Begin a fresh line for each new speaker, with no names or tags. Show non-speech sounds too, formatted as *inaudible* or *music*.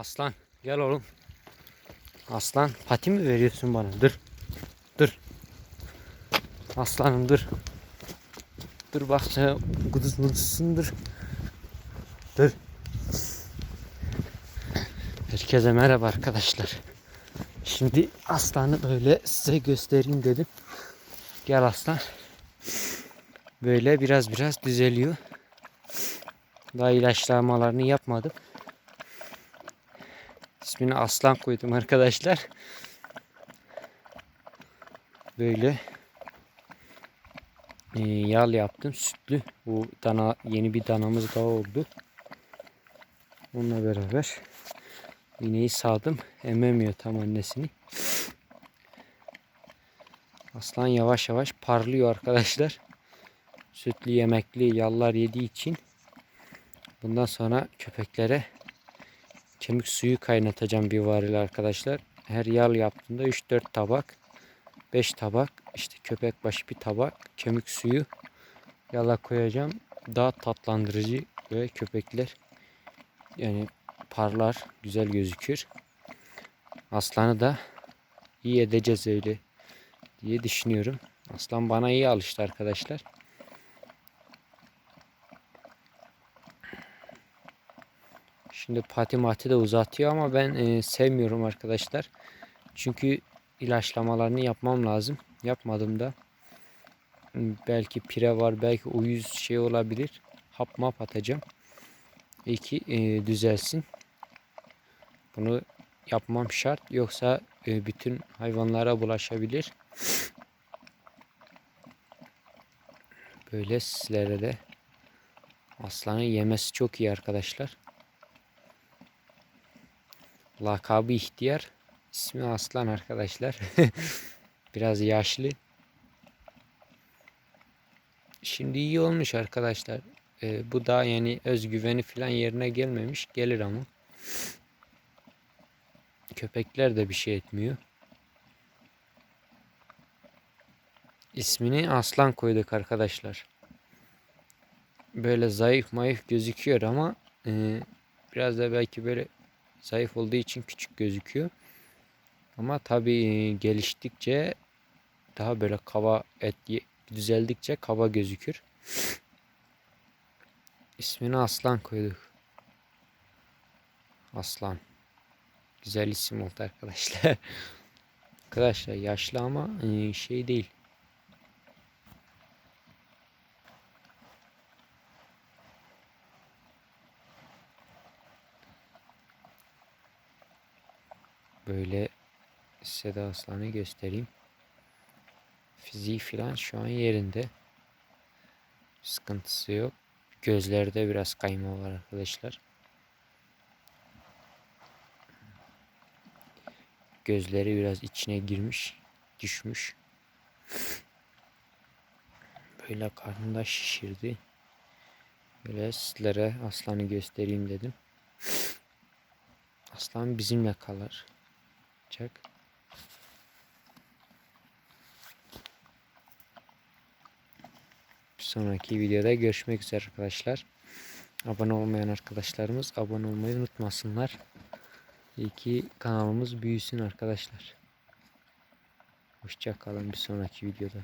Aslan gel oğlum. Aslan pati mi veriyorsun bana? Dur. Dur. Aslanım dur. Dur bak sen guduz muduzsun dur. Dur. Herkese merhaba arkadaşlar. Şimdi aslanı böyle size göstereyim dedim. Gel aslan. Böyle biraz biraz düzeliyor. Daha ilaçlamalarını yapmadım. İsmini Aslan koydum arkadaşlar. Böyle e, yal yaptım sütlü. Bu dana yeni bir danamız daha oldu. Onunla beraber ineği sağdım. Ememiyor tam annesini. Aslan yavaş yavaş parlıyor arkadaşlar. Sütlü yemekli yallar yediği için bundan sonra köpeklere kemik suyu kaynatacağım bir varil arkadaşlar. Her yal yaptığımda 3-4 tabak 5 tabak işte köpek başı bir tabak kemik suyu yala koyacağım. Daha tatlandırıcı ve köpekler yani parlar güzel gözükür. Aslanı da iyi edeceğiz öyle diye düşünüyorum. Aslan bana iyi alıştı arkadaşlar. Şimdi pati mati de uzatıyor ama ben e, sevmiyorum arkadaşlar. Çünkü ilaçlamalarını yapmam lazım. Yapmadım da. Belki pire var, belki uyuz şey olabilir. Hap map atacağım. İyi ki e, düzelsin. Bunu yapmam şart. Yoksa e, bütün hayvanlara bulaşabilir. Böyle sizlere de aslanın yemesi çok iyi arkadaşlar. Lakabı ihtiyar. İsmi Aslan arkadaşlar. *laughs* Biraz yaşlı. Şimdi iyi olmuş arkadaşlar. Ee, bu da yani özgüveni falan yerine gelmemiş. Gelir ama. Köpekler de bir şey etmiyor. İsmini Aslan koyduk arkadaşlar. Böyle zayıf mayıf gözüküyor ama e, biraz da belki böyle zayıf olduğu için küçük gözüküyor. Ama tabii geliştikçe daha böyle kaba et düzeldikçe kaba gözükür. İsmini Aslan koyduk. Aslan. Güzel isim oldu arkadaşlar. *laughs* arkadaşlar yaşlı ama şey değil. Böyle size de aslanı göstereyim. Fiziği filan şu an yerinde. Sıkıntısı yok. Gözlerde biraz kayma var arkadaşlar. Gözleri biraz içine girmiş, düşmüş. Böyle karnında şişirdi. Böyle sizlere aslanı göstereyim dedim. Aslan bizimle kalır. Çek. Bir sonraki videoda görüşmek üzere arkadaşlar. Abone olmayan arkadaşlarımız abone olmayı unutmasınlar. İyi ki kanalımız büyüsün arkadaşlar. Hoşçakalın bir sonraki videoda.